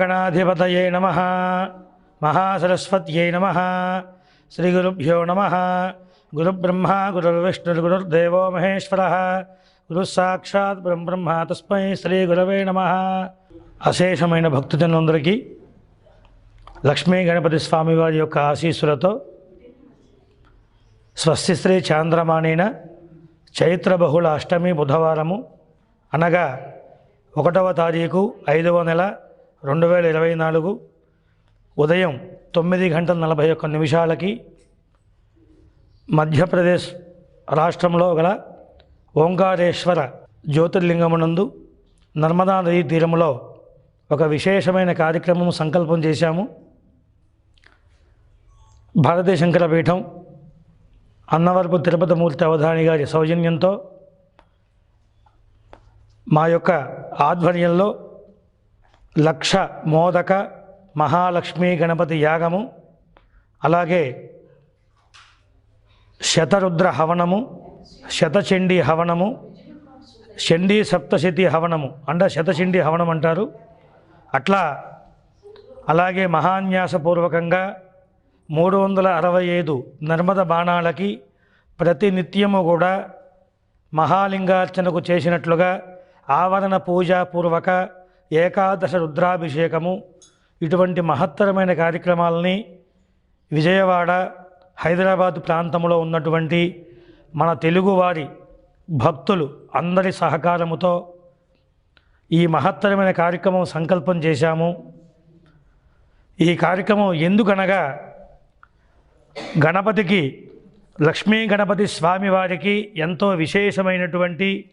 గణాధిపతయే నమ. మహాసరస్వత్యై నమ. శ్రీగురుభ్యో నమ. గురుబ్రహ్మ గురుర్విష్ణుర్గురుర్దేవో మహేశ్వర. గురు సాక్షాత్ బ్రహ్మ తస్మై శ్రీ గురవే నమ. అశేషమైన భక్తుజనులందరికీ లక్ష్మీ గణపతి స్వామివారి యొక్క ఆశీస్సులతో స్వస్తి శ్రీ చాంద్రమాణేన చైత్ర బహుళ అష్టమి బుధవారము అనగా ఒకటవ తారీఖు ఐదవ నెల రెండు వేల ఇరవై నాలుగు ఉదయం తొమ్మిది గంటల నలభై ఒక్క నిమిషాలకి మధ్యప్రదేశ్ రాష్ట్రంలో గల ఓంకారేశ్వర జ్యోతిర్లింగమునందు నర్మదా నదీ తీరములో ఒక విశేషమైన కార్యక్రమం సంకల్పం చేశాము. భారతీ శంకర పీఠం అన్నవరపు తిరుపతి మూర్తి అవధాని గారి సౌజన్యంతో మా యొక్క ఆధ్వర్యంలో లక్ష మోదక మహాలక్ష్మీ గణపతి యాగము అలాగే శతరుద్ర హవనము శతచండీ హవనము చండీ సప్తశతి హవనము అంటే శతచండీ హవనం అంటారు. అట్లా అలాగే మహాన్యాసపూర్వకంగా మూడు వందల అరవై ఐదు నర్మద బాణాలకి ప్రతినిత్యము కూడా మహాలింగార్చనకు చేసినట్లుగా ఆవరణ పూజాపూర్వక ఏకాదశ రుద్రాభిషేకము ఇటువంటి మహత్తరమైన కార్యక్రమాలని విజయవాడ హైదరాబాద్ ప్రాంతంలో ఉన్నటువంటి మన తెలుగువారి భక్తులు అందరి సహకారముతో ఈ మహత్తరమైన కార్యక్రమం సంకల్పం చేశాము. ఈ కార్యక్రమం ఎందుకనగా గణపతికి లక్ష్మీ గణపతి స్వామివారికి ఎంతో విశేషమైనటువంటి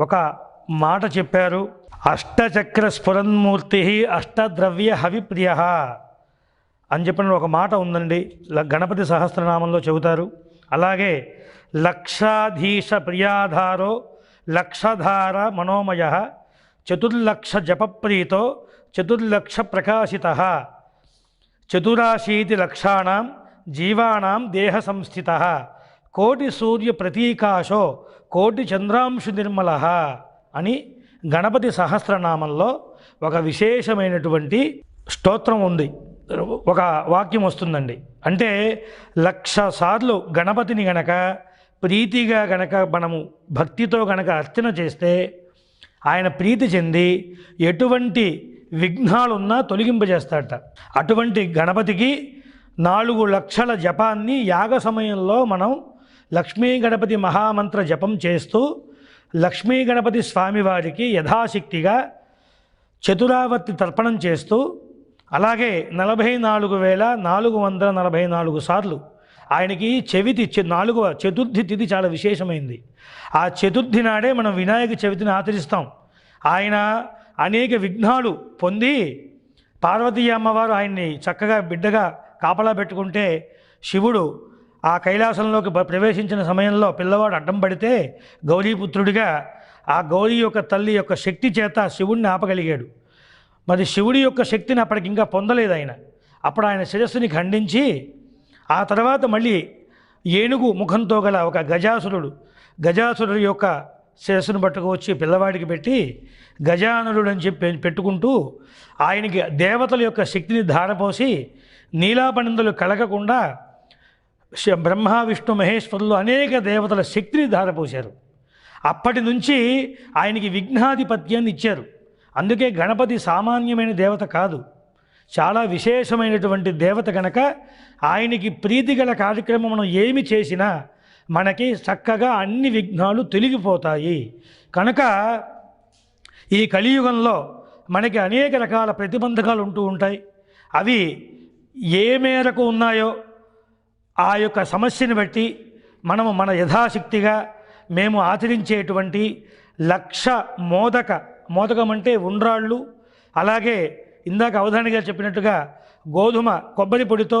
ఒక మాట చెప్పారు. అష్టచక్ర స్ఫురన్మూర్తి అష్టద్రవ్య హవిప్రియ అని చెప్పిన ఒక మాట ఉందండి. గణపతి సహస్రనామంలో చెబుతారు. అలాగే లక్షాధీశ ప్రియాధారో లక్షధార మనోమయ చతుర్లక్ష జపప్రీతో చతుర్లక్ష ప్రకాశిత చతురాశీతి లక్షాణం జీవాణం దేహ సంస్థిత కోటి సూర్య ప్రతీకాశో కోటి చంద్రాంశు నిర్మల అని గణపతి సహస్రనామంలో ఒక విశేషమైనటువంటి స్తోత్రం ఉంది. ఒక వాక్యం వస్తుందండి. అంటే లక్ష సార్లు గణపతిని గనక ప్రీతిగా గనక మనము భక్తితో గనక అర్చన చేస్తే ఆయన ప్రీతి చెంది ఎటువంటి విఘ్నాలున్నా తొలగింపజేస్తాడట. అటువంటి గణపతికి నాలుగు లక్షల జపాన్ని యాగ సమయంలో మనం లక్ష్మీ గణపతి మహామంత్ర జపం చేస్తూ లక్ష్మీ గణపతి స్వామివారికి యథాశక్తిగా చతురావర్తి తర్పణం చేస్తూ అలాగే నలభై నాలుగు వేల నాలుగు వందల నలభై నాలుగు సార్లు ఆయనకి చెవితి నాలుగవ చతుర్థి తిథి చాలా విశేషమైంది. ఆ చతుర్థి నాడే మనం వినాయక చవితిని ఆచరిస్తాం. ఆయన అనేక విఘ్నాలు పొంది పార్వతీ అమ్మవారు ఆయన్ని చక్కగా బిడ్డగా కాపలా పెట్టుకుంటే శివుడు ఆ కైలాసంలోకి ప్రవేశించిన సమయంలో పిల్లవాడు అడ్డం పడితే గౌరీపుత్రుడిగా ఆ గౌరీ యొక్క తల్లి యొక్క శక్తి చేత శివుణ్ణి ఆపగలిగాడు. మరి శివుడి యొక్క శక్తిని అప్పటికి ఇంకా పొందలేదు ఆయన. అప్పుడు ఆయన శిరస్సుని ఖండించి ఆ తర్వాత మళ్ళీ ఏనుగు ముఖంతో గల ఒక గజాసురుడు గజాసురుడు యొక్క శిరస్సును పట్టుకువచ్చి పిల్లవాడికి పెట్టి గజానరుడు అని చెప్పి పెట్టుకుంటూ ఆయనకి దేవతల యొక్క శక్తిని ధారపోసి నీలాపనిందలు కలగకుండా బ్రహ్మ విష్ణు మహేశ్వరులు అనేక దేవతల శక్తిని ధారపోశారు. అప్పటి నుంచి ఆయనకి విఘ్నాధిపత్యాన్ని ఇచ్చారు. అందుకే గణపతి సామాన్యమైన దేవత కాదు. చాలా విశేషమైనటువంటి దేవత గనక ఆయనకి ప్రీతిగల కార్యక్రమం మనం ఏమి చేసినా మనకి చక్కగా అన్ని విఘ్నాలు తొలగిపోతాయి. కనుక ఈ కలియుగంలో మనకి అనేక రకాల ప్రతిబంధకాలు ఉంటూ ఉంటాయి. అవి ఏ మేరకు ఉన్నాయో ఆ యొక్క సమస్యని బట్టి మనము మన యథాశక్తిగా మేము ఆచరించేటువంటి లక్ష మోదక మోదకం అంటే ఉండ్రాళ్ళు అలాగే ఇందాక అవధానిగా గారు చెప్పినట్టుగా గోధుమ కొబ్బరి పొడితో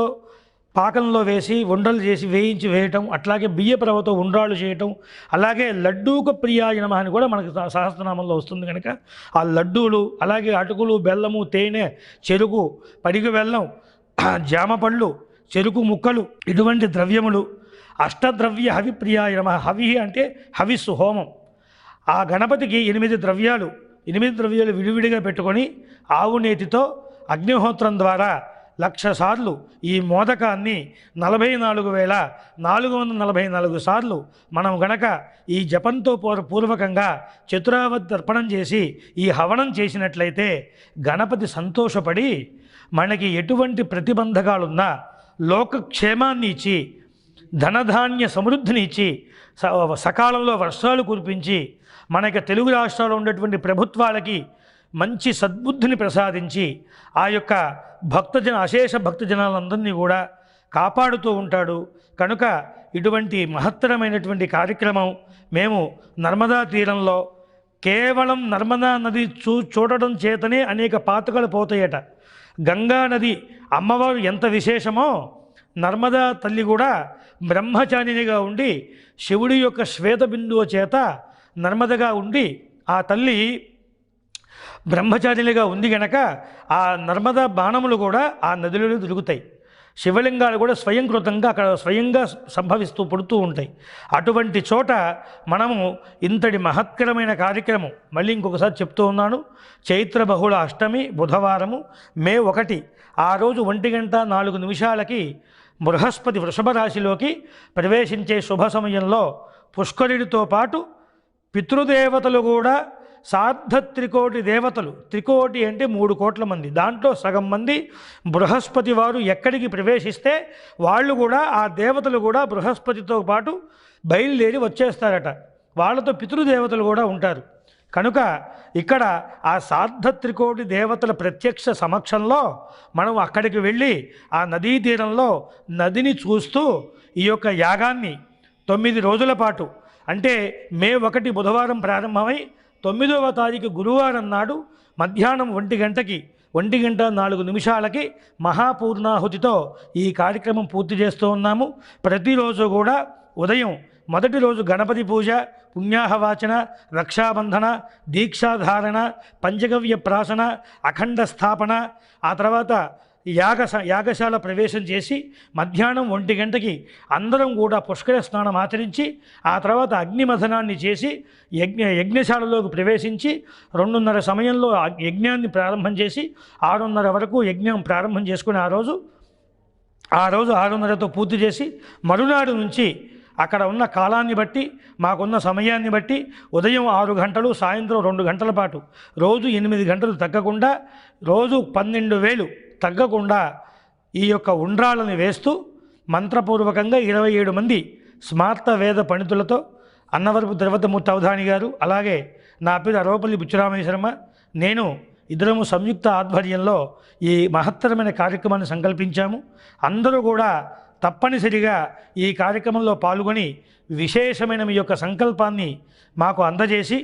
పాకంలో వేసి ఉండలు చేసి వేయించి వేయటం అట్లాగే బియ్యపు రవ్వతో ఉండ్రాళ్ళు చేయటం అలాగే లడ్డూక ప్రియాయనమ అని కూడా మనకు సహస్రనామంలో వస్తుంది కనుక ఆ లడ్డూలు అలాగే అటుకులు బెల్లము తేనె చెరుకు పడిగ బెల్లం జామ పళ్ళు చెరుకు ముక్కలు ఇటువంటి ద్రవ్యములు అష్టద్రవ్య హవిప్రియాయ నమ హవి అంటే హవిస్సు హోమం ఆ గణపతికి ఎనిమిది ద్రవ్యాలు ఎనిమిది ద్రవ్యాలు విడివిడిగా పెట్టుకొని ఆవు నేతితో అగ్నిహోత్రం ద్వారా లక్ష సార్లు ఈ మోదకాన్ని నలభై నాలుగు వేల నాలుగు వందల నలభై నాలుగు సార్లు మనం గనక ఈ జపంతో పూర్వకంగా చతురావత్ తర్పణం చేసి ఈ హవనం చేసినట్లయితే గణపతి సంతోషపడి మనకి ఎటువంటి ప్రతిబంధకాలున్నా లోకక్షేమాన్ని ఇచ్చి ధనధాన్య సమృద్ధిని ఇచ్చి స- సకాలంలో వర్షాలు కురిపించి మనకి తెలుగు రాష్ట్రాల్లో ఉండేటువంటి ప్రభుత్వాలకి మంచి సద్బుద్ధిని ప్రసాదించి ఆ యొక్క భక్తజన అశేష భక్తజనాలందరినీ కూడా కాపాడుతూ ఉంటాడు. కనుక ఇటువంటి మహత్తరమైనటువంటి కార్యక్రమం మేము నర్మదా తీరంలో కేవలం నర్మదా నది చూ చూడడం చేతనే అనేక పాతకలు పోతాయట. గంగా నది అమ్మవారు ఎంత విశేషమో నర్మదా తల్లి కూడా బ్రహ్మచారిణిగా ఉండి శివుడి యొక్క శ్వేత బిందువు చేత నర్మదగా ఉండి ఆ తల్లి బ్రహ్మచారిణిగా ఉంది గనక ఆ నర్మదా బాణములు కూడా ఆ నదిలో దొరుకుతాయి. శివలింగాలు కూడా స్వయంకృతంగా అక్కడ స్వయంగా సంభవిస్తూ పుడుతూ ఉంటాయి. అటువంటి చోట మనము ఇంతటి మహత్కరమైన కార్యక్రమం మళ్ళీ ఇంకొకసారి చెప్తూ ఉన్నాను. చైత్ర బహుళ అష్టమి బుధవారము మే ఒకటి ఆ రోజు ఒంటి గంట నాలుగు నిమిషాలకి బృహస్పతి వృషభ రాశిలోకి ప్రవేశించే శుభ సమయంలో పుష్కరుడితో పాటు పితృదేవతలు కూడా సార్ధ త్రికోటి దేవతలు. త్రికోటి అంటే మూడు కోట్ల మంది. దాంట్లో సగం మంది బృహస్పతి వారు ఎక్కడికి ప్రవేశిస్తే వాళ్ళు కూడా ఆ దేవతలు కూడా బృహస్పతితో పాటు బయలుదేరి వచ్చేస్తారట. వాళ్ళతో పితృదేవతలు కూడా ఉంటారు. కనుక ఇక్కడ ఆ సార్ధ త్రికోటి దేవతల ప్రత్యక్ష సమక్షంలో మనం అక్కడికి వెళ్ళి ఆ నదీ తీరంలో నదిని చూస్తూ ఈ యొక్క యాగాన్ని తొమ్మిది రోజుల పాటు. అంటే మే ఒకటి బుధవారం ప్రారంభమై తొమ్మిదవ తారీఖు గురువారం నాడు మధ్యాహ్నం ఒంటి గంటకి ఒంటి గంట నాలుగు నిమిషాలకి మహాపూర్ణాహుతితో ఈ కార్యక్రమం పూర్తి చేస్తూ ఉన్నాము. ప్రతిరోజు కూడా ఉదయం మొదటి రోజు గణపతి పూజ పుణ్యాహవాచన రక్షాబంధన దీక్షాధారణ పంచగవ్య ప్రాసన అఖండ స్థాపన ఆ తర్వాత యాగ యాగశాల ప్రవేశం చేసి మధ్యాహ్నం ఒంటి గంటకి అందరం కూడా పుష్కర స్నానం ఆచరించి ఆ తర్వాత అగ్నిమథనాన్ని చేసి యజ్ఞ యజ్ఞశాలలోకి ప్రవేశించి రెండున్నర సమయంలో ఆ యజ్ఞాన్ని ప్రారంభం చేసి ఆరున్నర వరకు యజ్ఞం ప్రారంభం చేసుకుని ఆ రోజు ఆ రోజు ఆరున్నరతో పూర్తి చేసి మరునాడు నుంచి అక్కడ ఉన్న కాలాన్ని బట్టి మాకున్న సమయాన్ని బట్టి ఉదయం ఆరు గంటలు సాయంత్రం రెండు గంటల పాటు రోజు ఎనిమిది గంటలు తగ్గకుండా రోజు పన్నెండు వేలు తగ్గకుండా ఈ యొక్క ఉండ్రాళ్ళని వేస్తూ మంత్రపూర్వకంగా ఇరవై ఏడు మంది స్మార్త వేద పండితులతో అన్నవరపు ద్రవతమూర్తి అవధాని గారు అలాగే నా పేరు అరవపల్లి బుచ్చిరామయ్య శర్మ నేను ఇద్దరము సంయుక్త ఆధ్వర్యంలో ఈ మహత్తరమైన కార్యక్రమాన్ని సంకల్పించాము. అందరూ కూడా తప్పనిసరిగా ఈ కార్యక్రమంలో పాల్గొని విశేషమైన మీ యొక్క సంకల్పాన్ని మాకు అందజేసి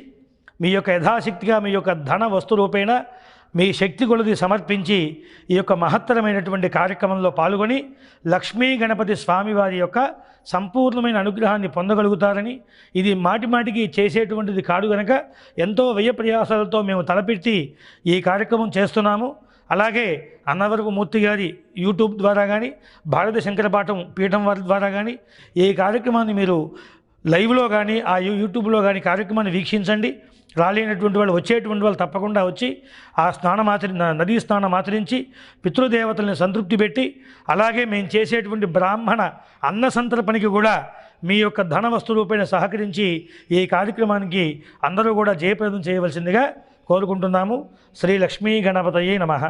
మీ యొక్క యథాశక్తిగా మీ యొక్క ధన వస్తు రూపేణ మీ శక్తి కొలది సమర్పించి ఈ యొక్క మహత్తరమైనటువంటి కార్యక్రమంలో పాల్గొని లక్ష్మీ గణపతి స్వామివారి యొక్క సంపూర్ణమైన అనుగ్రహాన్ని పొందగలుగుతారని ఇది మాటి మాటికి చేసేటువంటిది కాదు గనక ఎంతో వ్యయ ప్రయాసాలతో మేము తలపెట్టి ఈ కార్యక్రమం చేస్తున్నాము. అలాగే అన్నవరపు మూర్తి గారి యూట్యూబ్ ద్వారా కానీ భారత శంకరపాఠం పీఠం వారి ద్వారా కానీ ఈ కార్యక్రమాన్ని మీరు లైవ్లో కానీ ఆ యూట్యూబ్లో కానీ కార్యక్రమాన్ని వీక్షించండి. రాలేనటువంటి వాళ్ళు వచ్చేటువంటి వాళ్ళు తప్పకుండా వచ్చి ఆ స్నానం ఆచరి నదీ స్నానం ఆచరించి పితృదేవతల్ని సంతృప్తి పెట్టి అలాగే మేము చేసేటువంటి బ్రాహ్మణ అన్న సంతర్పణకి కూడా మీ యొక్క ధన వస్తు రూపేణ సహకరించి ఈ కార్యక్రమానికి అందరూ కూడా జయప్రదం చేయవలసిందిగా కోరుకుంటున్నాము. శ్రీ లక్ష్మీ గణపతయే నమః.